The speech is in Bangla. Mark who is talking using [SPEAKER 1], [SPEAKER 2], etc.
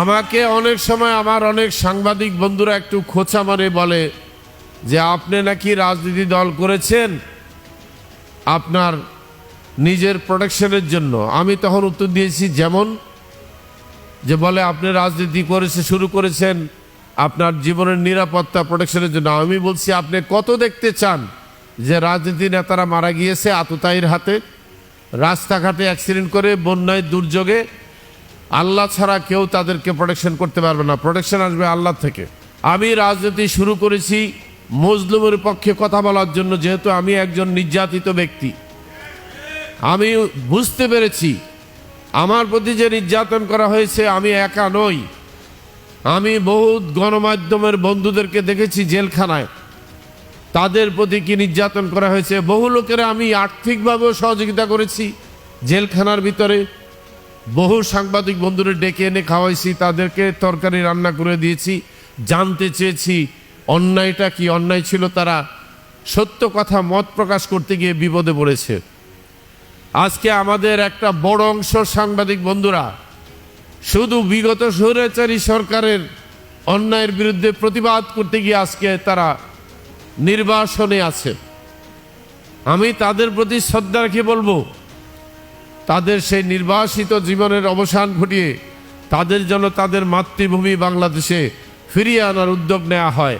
[SPEAKER 1] আমাকে অনেক সময় আমার অনেক সাংবাদিক বন্ধুরা একটু খোঁচা মারে বলে যে আপনি নাকি রাজনীতি দল করেছেন আপনার নিজের প্রোটেকশনের জন্য। আমি তখন উত্তর দিয়েছি, যেমন যে বলে আপনি রাজনীতি করেছে, শুরু করেছেন আপনার জীবনের নিরাপত্তা প্রোটেকশনের জন্য। আমি বলছি, আপনি কত দেখতে চান যে রাজনীতি নেতারা মারা গিয়েছে আততায়ীর হাতে? রাস্তাঘাটে অ্যাক্সিডেন্ট করে, বন্যায় দুর্যোগে আল্লাহ ছাড়া কেউ তাদেরকে প্রোটেকশন করতে পারবে না। প্রোটেকশন আসবে আল্লাহ থেকে। আমি রাজনীতি শুরু করেছি মজলুমের পক্ষে কথা বলার জন্য, যেহেতু আমি একজন নির্যাতিত ব্যক্তি। আমি বুঝতে পেরেছি, আমার প্রতি যে নির্যাতন করা হয়েছে, আমি একা নই। আমি বহু গণমাধ্যমের বন্ধুদেরকে দেখেছি জেলখানায়। তাদের প্রতি কি নির্যাতন করা হয়েছে? বহু লোকের আমি আর্থিকভাবেও সহযোগিতা করেছি জেলখানার ভিতরে। বহু সাংবাদিক বন্ধুরা ডেকে এনে খাওয়াইছি, তাদেরকে তরকারি রান্না করে দিয়েছি, জানতে চেয়েছি অন্যায়টা কি, অন্যায় ছিল তারা। সত্য কথা মত প্রকাশ করতে গিয়ে বিপদে পড়েছে। আজকে আমাদের একটা বড় অংশ সাংবাদিক বন্ধুরা, শুধু বিগত স্বৈরাচারী সরকারের অন্যায়ের বিরুদ্ধে প্রতিবাদ করতে গিয়ে আজকে তারা নির্বাসনে আছে। আমি তাদের প্রতি শ্রদ্ধা রেখে বলব তাদের সেই নির্বাসিত জীবনের অবসান ঘটিয়ে তাদের জন্য তাদের মাতৃভূমি বাংলাদেশে ফিরিয়ে আনার উদ্যোগ নেওয়া হয়।